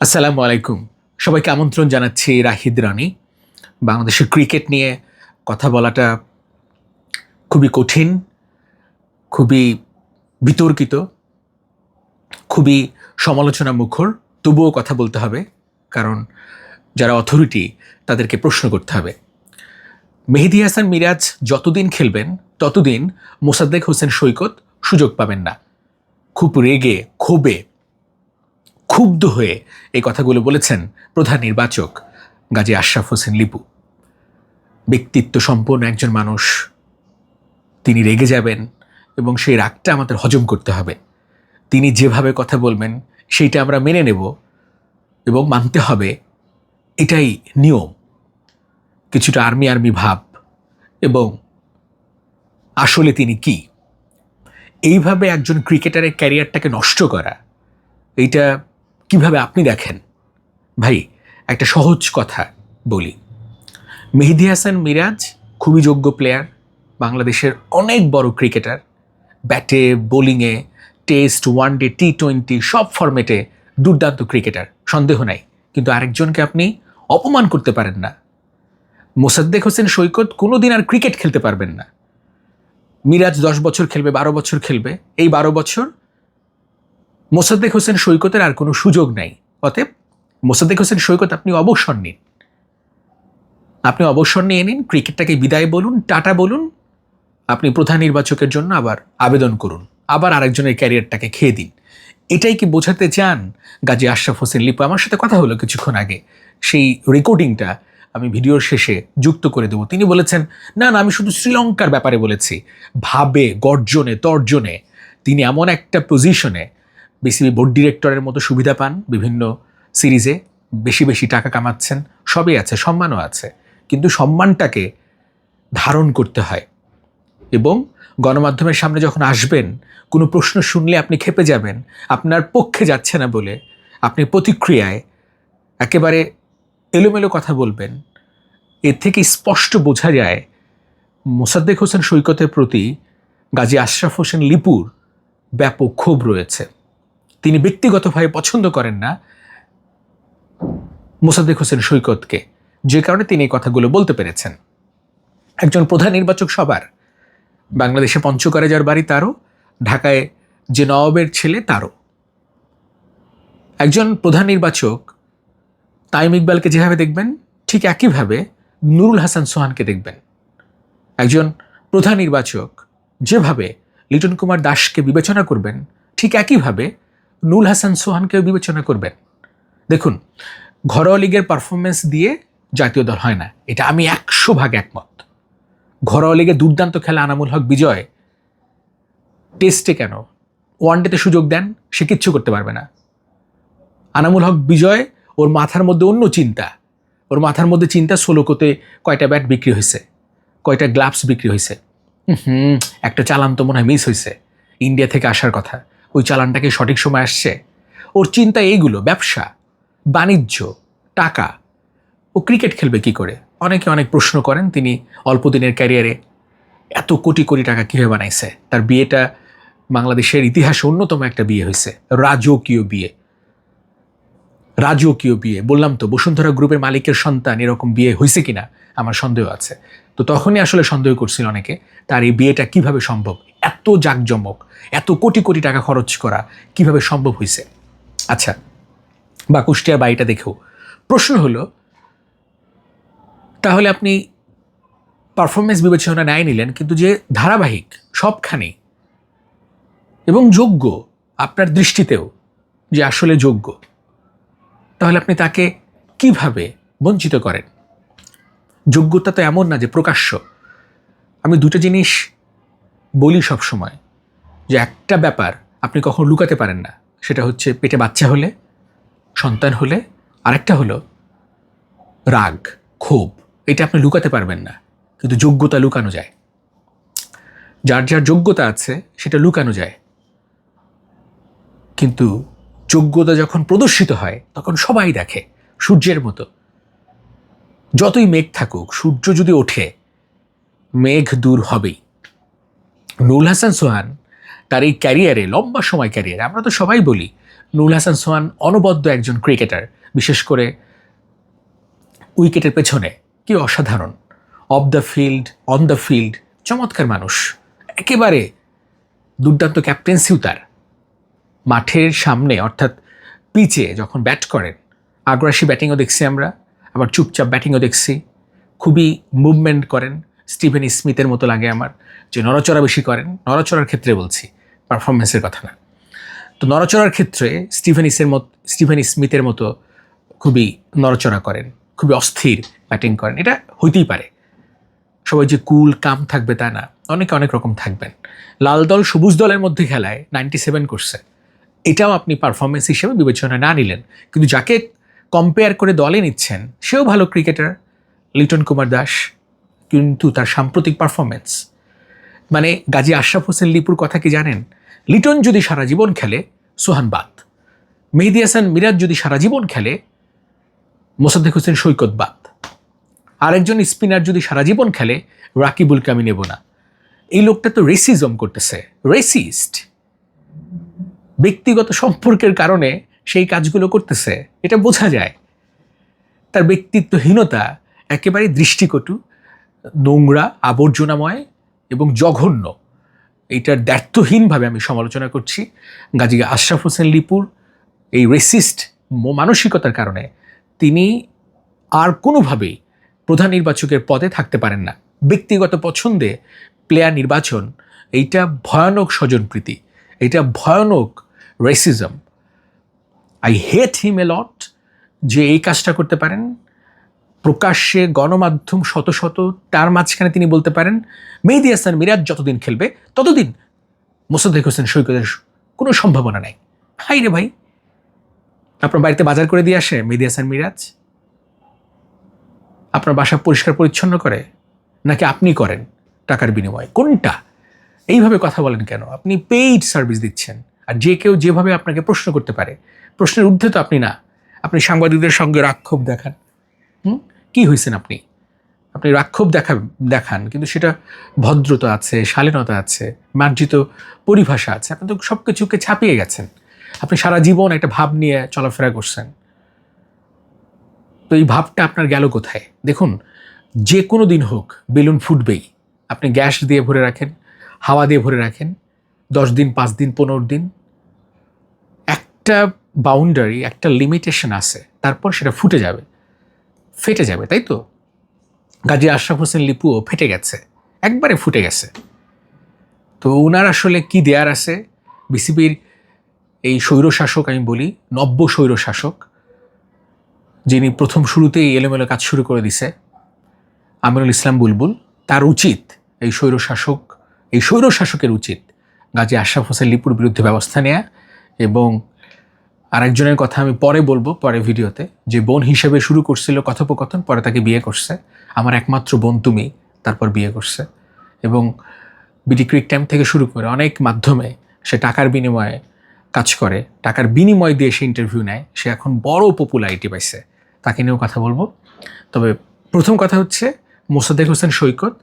আসসালামু আলাইকুম। সবাইকে আমন্ত্রণ জানাচ্ছি রাহিদ রানি। বাংলাদেশের ক্রিকেট নিয়ে কথা বলাটা খুবই কঠিন, খুবই বিতর্কিত, খুবই সমালোচনা মুখর তবুও কথা বলতে হবে, কারণ যারা অথরিটি তাদেরকে প্রশ্ন করতে হবে। মেহেদি হাসান মিরাজ যতদিন খেলবেন, ততদিন মোসাদ্দেক হোসেন সৈকত সুযোগ পাবেন না। খুব রেগে, ক্ষোভে ক্ষুব্ধ হয়ে এই কথাগুলো বলেছেন প্রধান নির্বাচক গাজী আশরাফ হোসেন লিপু। ব্যক্তিত্ব সম্পন্ন একজন মানুষ, তিনি রেগে যাবেন এবং সেই রাগটা আমাদের হজম করতে হবে। তিনি যেভাবে কথা বলবেন, সেইটা আমরা মেনে নেব এবং মানতে হবে, এটাই নিয়ম। কিছুটা আর্মি আর্মি ভাব এবং আসলে তিনি কি? এইভাবে একজন ক্রিকেটারের ক্যারিয়ারটাকে নষ্ট করা, এইটা কীভাবে আপনি দেখেন? ভাই, একটা সহজ কথা বলি। মেহেদি হাসান মিরাজ খুবই যোগ্য প্লেয়ার বাংলাদেশের অনেক বড় ক্রিকেটার ব্যাটে বোলিংয়ে test one day T twenty সব ফরম্যাটে দুর্দান্ত ক্রিকেটার সন্দেহ নাই। কিন্তু আরেকজনকে আপনি অপমান করতে পারেন না। মোসাদ্দেক হোসেন সৈকত কোনো দিন আর ক্রিকেট খেলতে পারবেন না। মিরাজ দশ বছর খেলবে, বারো বছর খেলবে। এই বারো বছর মোসাদ্দেক হোসেন সৈকতের আর কোনো সুযোগ নাই। অতএব মোসাদ্দেক হোসেন সৈকত আপনি অবসর নিন। আপনি অবসর নিয়ে নিন, ক্রিকেটটাকে বিদায় বলুন, টাটা বলুন, আপনি প্রধান নির্বাচকের জন্য আবার আবেদন করুন, আবার আরেকজনের ক্যারিয়ারটাকে খেয়ে দিন। এটাই কি বোঝাতে চান গাজী আশরাফ হোসেন লিপু? আমার সাথে কথা হলো কিছুক্ষণ আগে। সেই রেকর্ডিংটা আমি ভিডিওর শেষে যুক্ত করে দেবো। তিনি বলেছেন, না না, আমি শুধু শ্রীলঙ্কার ব্যাপারে বলেছি। ভাবে, গর্জনে, তর্জনে, তিনি এমন একটা পজিশনে বিসিবি বোর্ড ডিরেক্টরের মতো সুবিধা পান বিভিন্ন সিরিজে। বেশি বেশি টাকা কামাচ্ছেন, সবই আছে, সম্মানও আছে। কিন্তু সম্মানটাকে ধারণ করতে হয় এবং গণমাধ্যমের সামনে যখন আসবেন, কোনো প্রশ্ন শুনলে আপনি খেপে যাবেন, আপনার পক্ষে যাচ্ছে না বলে আপনি প্রতিক্রিয়ায় একেবারে এলোমেলো কথা বলবেন। এর থেকে স্পষ্ট বোঝা যায় মোসাদ্দেক হোসেন সৈকতের প্রতি গাজী আশরাফ হোসেন লিপুর ব্যাপক ক্ষোভ রয়েছে। তিনি ব্যক্তিগতভাবে পছন্দ করেন না মোসাদ্দেক হোসেন সৈকতকে। যে কারণে তিনি এই কথাগুলো বলতে পেরেছেন। একজন প্রধান নির্বাচক সবার বাংলাদেশে পঞ্চগড়ে যার বাড়ি তারও, ঢাকায় যে নবাবের ছেলে তারও। একজন প্রধান নির্বাচক তাইম ইকবালকে যেভাবে দেখবেন, ঠিক একইভাবে নুরুল হাসান সোহানকে দেখবেন। একজন প্রধান নির্বাচক যেভাবে লিটন কুমার দাসকে বিবেচনা করবেন, ঠিক একইভাবে নুল হাসান সোহানকেও বিবেচনা করবেন। দেখুন, ঘরোয়া লিগের পারফরমেন্স দিয়ে জাতীয় দল হয় না। এটা আমি একশো ভাগ একমত। ঘরোয়া লিগে দুর্দান্ত খেলা আনামুল হক বিজয়। টেস্টে কেন? ওয়ান ওয়ানডেতে সুযোগ দেন, সে কিচ্ছু করতে পারবে না। আনামুল হক বিজয়, ওর মাথার মধ্যে অন্য চিন্তা। ওর মাথার মধ্যে চিন্তা ষোলোকোতে কয়টা ব্যাট বিক্রি হয়েছে? কয়টা গ্লাভস বিক্রি হয়েছে? হুম একটা চালান তো মনে হয় মিস হয়েছে। ইন্ডিয়া থেকে আসার কথা। ওই চালানটাকে সঠিক সময় আসছে। ওর চিন্তা এইগুলো, ব্যবসা, বাণিজ্য, টাকা। ও ক্রিকেট খেলবে কি করে? অনেকে অনেক প্রশ্ন করেন, তিনি অল্প দিনের ক্যারিয়ারে এত কোটি কোটি টাকা কীভাবে বানাইছে? তার বিয়েটা বাংলাদেশের ইতিহাসে অন্যতম একটা বিয়ে হয়েছে রাজকীয় বিয়ে। রাজকীয় বিয়ে, বললাম তো, বসুন্ধরা গ্রুপের মালিকের সন্তান এরকম বিয়ে হয়েছে কিনা? আমার সন্দেহ আছে। তো তখনই আসলে সন্দেহ করছিল অনেকে, তার এই বিয়েটা কীভাবে সম্ভব? এত জাঁকজমক, এত কোটি কোটি টাকা খরচ করা কীভাবে সম্ভব হয়েছে আচ্ছা বা কুষ্টিয়ার বাড়িটা দেখেও প্রশ্ন হলো, তাহলে আপনি পারফরমেন্স বিবেচনা নেয় নিলেন, কিন্তু যে ধারাবাহিক সবখানেই এবং যোগ্য আপনার দৃষ্টিতেও যে আসলে যোগ্য, তাহলে আপনি তাকে কীভাবে বঞ্চিত করেন? যোগ্যতা তো এমন না যে প্রকাশ্য। আমি দুটো জিনিস বলি সব সময় যে একটা ব্যাপার আপনি কখনো লুকাতে পারেন না, সেটা হচ্ছে পেটে বাচ্চা হলে, সন্তান হলে, আরেকটা হলো রাগ, ক্ষোভ, এটা আপনি লুকাতে পারবেন না, কিন্তু যোগ্যতা লুকানো যায়। যার যার যোগ্যতা আছে, সেটা লুকানো যায়। কিন্তু যোগ্যতা যখন প্রদর্শিত হয়, তখন সবাই দেখে, সূর্যের মতো। যতই মেঘ থাকুক, সূর্য যদি ওঠে, মেঘ দূর হবেই। নুল হাসান সোহান তার এই ক্যারিয়ারে লম্বা সময় ক্যারিয়ারে আমরা তো সবাই বলি নুরুল হাসান সোহান অনবদ্য একজন ক্রিকেটার বিশেষ করে উইকেটের পেছনে, কি অসাধারণ। Off the field on the field চমৎকার মানুষ। একেবারে দুর্দান্ত ক্যাপ্টেন্সিও তার। মাঠের সামনে, অর্থাৎ পিচে যখন ব্যাট করেন, আগ্রাসী ব্যাটিংও দেখছি আমরা। আবার চুপচাপ ব্যাটিংও দেখছি। খুবই মুভমেন্ট করেন। স্টিভেন স্মিথের মতো লাগে আমার যে নড়াচড়া বেশি করেন। নড়াচড়ার ক্ষেত্রে বলছি পারফরমেন্সের কথা না। তো নড়াচড়ার ক্ষেত্রে স্টিভেন ইসের মতো স্টিভেন স্মিথের মতো খুবই নড়াচড়া করেন। খুবই অস্থির ব্যাটিং করেন। এটা হইতেই পারে। সবাই যে কুল কাম থাকবে তা না। অনেকে অনেক রকম থাকবেন। লাল দল সবুজ দলের মধ্যে খেলায় নাইনটি সেভেন করছে। এটাও আপনি পারফরমেন্স হিসেবে বিবেচনা না নিলেন। কিন্তু যাকে কম্পেয়ার করে দলে নিচ্ছেন, সেও ভালো ক্রিকেটার লিটন কুমার দাস, কিন্তু তার সাম্প্রতিক পারফরমেন্স মানে গাজী আশরাফ হোসেন লিপুর কথা কি জানেন? লিটন যদি সারা জীবন খেলে, সোহান বাদ মেহেদি হাসান মিরাজ যদি সারা জীবন খেলে, মোসাদ্দেক হোসেন সৈকত বাদ আরেকজন স্পিনার যদি সারা জীবন খেলে রাকিবুলকে আমি নেব না এই লোকটা তো রেসিজম করতেছে রেসিস্ট ব্যক্তিগত সম্পর্কের কারণে সেই কাজগুলো করতেছে, এটা বোঝা যায়। তার ব্যক্তিত্বহীনতা একেবারে দৃষ্টিকটু নোংরা, আবর্জনাময় এবং জঘন্য। এইটার দ্ব্যর্থহীনভাবে আমি সমালোচনা করছি। গাজী আশরাফ হোসেন লিপুর এই রেসিস্ট মানসিকতার কারণে তিনি আর কোনোভাবেই প্রধান নির্বাচকের পদে থাকতে পারেন না। ব্যক্তিগত পছন্দে প্লেয়ার নির্বাচন, এইটা ভয়ানক স্বজনপ্রীতি এটা ভয়ানক racism I hate him a lot যে এই কাজটা করতে পারেন। প্রকাশ্যে গণমাধ্যম শত শত, তার মাঝখানে তিনি বলতে পারেন, মেহেদি হাসান মিরাজ যতদিন খেলবে, ততদিন মোসাদ্দেক হোসেন সৈকতের কোনো সম্ভাবনা নাই। হাই রে ভাই। আপনার বাড়িতে বাজার করে দিয়ে আসে মেহেদি হাসান মিরাজ? আপনার বাসা পরিষ্কার পরিচ্ছন্ন করে? নাকি আপনি করেন টাকার বিনিময়ে? কোনটা? এইভাবে কথা বলেন কেন? আপনি পেইড সার্ভিস দিচ্ছেন। আর যে কেউ যেভাবে আপনাকে প্রশ্ন করতে পারে প্রশ্নের ঊর্ধ্বে তো আপনি না। আপনি সাংবাদিকদের সঙ্গে রাক্ষোভ দেখান। হুম? কী হয়েছেন আপনি? আপনি রাক্ষোভ দেখা, দেখান, কিন্তু সেটা ভদ্রতা আছে, শালীনতা আছে, মার্জিত পরিভাষা আছে। আপনি তো সব কিছুকে ছাপিয়ে গেছেন। আপনি সারা জীবন একটা ভাব নিয়ে চলাফেরা করছেন। তো এই ভাবটা আপনার গেল কোথায়? দেখুন, যে কোনো দিন হোক, বেলুন ফুটবেই। আপনি গ্যাস দিয়ে ভরে রাখেন, হাওয়া দিয়ে ভরে রাখেন, দশ দিন, পাঁচ দিন, পনেরো দিন। একটা বাউন্ডারি একটা লিমিটেশন আছে। তারপর সেটা ফুটে যাবে। ফেটে যাবে, তাই তো? গাজী আশরাফ হোসেন লিপুও ফেটে গেছে। একবারে ফুটে গেছে। তো ওনার আসলে কি দেয়ার আছে? বিসিবির এই স্বৈরশাসক, আমি বলি, নব্য স্বৈরশাসক, যিনি প্রথম শুরুতেই এলোমেলো কাজ শুরু করে দিছে, আমিনুল ইসলাম বুলবুল, তার উচিত এই স্বৈরশাসক, এই স্বৈরশাসকের উচিত গাজী আশরাফ হোসেন লিপুর বিরুদ্ধে ব্যবস্থা নেয়া এবং আরেকজনের কথা আমি পরে বলব, পরে ভিডিওতে। যে বোন হিসেবে শুরু করছিল কথোপকথন, পরে তাকে বিয়ে করছে। আমার একমাত্র বোন তুমি, তারপর বিয়ে করছে। এবং বিডি ক্রিক টাইম থেকে শুরু করে অনেক মাধ্যমে সে টাকার বিনিময়ে কাজ করে। টাকার বিনিময় দিয়ে সে ইন্টারভিউ নেয়। সে এখন বড় পপুলারিটি পাইছে। তাকে নিয়েও কথা বলব। তবে প্রথম কথা হচ্ছে মোসাদ্দেক হোসেন সৈকত,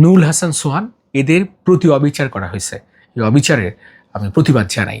নুরুল হাসান সোহান, এদের প্রতি অবিচার করা হয়েছে। এই অবিচারের আমি প্রতিবাদ জানাই।